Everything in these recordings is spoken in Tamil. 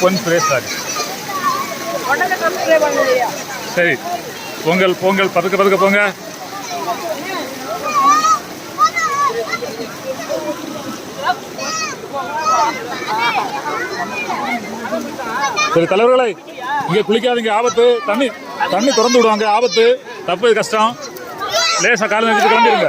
பொன் சுரேஷ் சரி. பொங்கல் பொங்கல் பதுக்க பதுக்க போங்க. சரி தலைவர்களே இங்கே குளிக்காதீங்க ஆபத்து. தண்ணி தண்ணி திறந்து விடுவாங்க ஆபத்து. தப்பு கஷ்டம். லேசாக காலம் வச்சுட்டு கிளம்பிடுங்க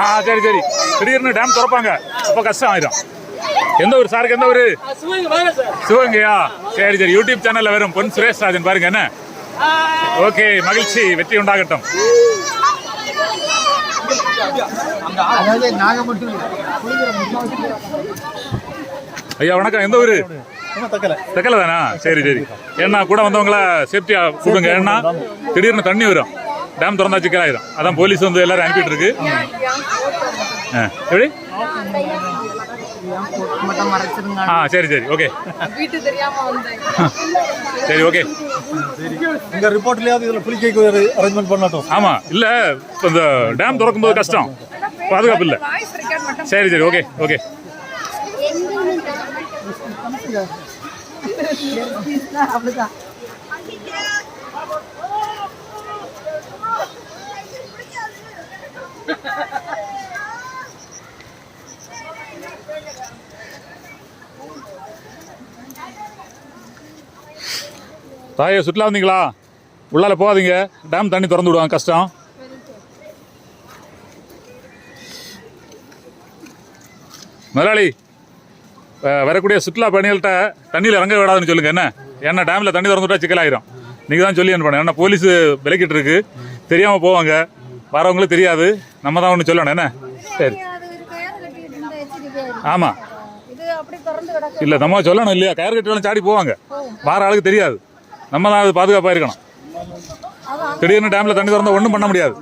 ஆ சரி சரி. திடீர்னு டேம் திறப்பாங்க. அப்போ கஷ்டம் ஆயிடும் எந்த ஊர் சாருக்கு எந்த ஊர்? சிவகங்கையா? சரி சரி. யூடியூப் சேனல்ல வரும். பொன் சுரேஷ் ராஜன் பாருங்க என்ன? ஓகே மகிழ்ச்சி. வெற்றி உண்டாகட்டும். ஐயா வணக்கம். எந்த ஊர்? தக்கலை தெக்கல. தானா சரி சரி. ஏன்னா கூட வந்தவங்கள சேஃப்டியா கூப்பிடுங்க. ஏன்னா திடீர்னு தண்ணி வரும். டேம் திறந்தா சிக்கலாயிரும் அதான் போலீஸ் வந்து எல்லாரும் அனுப்பிட்டு இருக்கு ஆ, எப்படி? ஆ சரி சரி. ஓகே வீட்டு தெரியாம வந்தேன் சரி ஓகே இந்த ரிப்போர்ட்லயாவது இதுல குளிக்க ஒரு அரேஞ்ச்மெண்ட் பண்ணட்டும். ஆமா. இல்ல இப்ப இந்த டேம் திறக்கும் போது கஷ்டம். பாதுகாப்பு இல்ல. வாய்ஸ் ரெக்கார்ட் மட்டும் சரி சரி. ஓகே ஓகே அப்படிதான் தாயே சுற்றுலா வந்தீங்களா? உள்ளால போகாதீங்க. டேம் தண்ணி திறந்து விடுவாங்க கஷ்டம். முதலாளி வரக்கூடிய சுற்றுலா பயணிகள்கிட்ட தண்ணியில் இறங்க விடாதுன்னு சொல்லுங்க. என்ன? ஏன்னா டேமில் தண்ணி திறந்து விட்டா சிக்கலாயிரும். நீங்கள் தான் சொல்லி அனுப்பணும். ஏன்னா போலீஸ் விலக்கிட்டு இருக்கு. தெரியாமல் போவாங்க. வரவங்களுக்கு தெரியாது. நம்ம தான் ஒன்று சொல்லணும் என்ன? சரி. ஆமாம் இல்லை நம்ம சொல்லணும் இல்லையா? கயிறு கட்டிலாம் சாடி போவாங்க. வார ஆளுக்கு தெரியாது. நம்ம தான் அது பாதுகாப்பாக இருக்கணும். திடீர்னு டேமில் தண்ணி திறந்தா ஒன்றும் பண்ண முடியாது.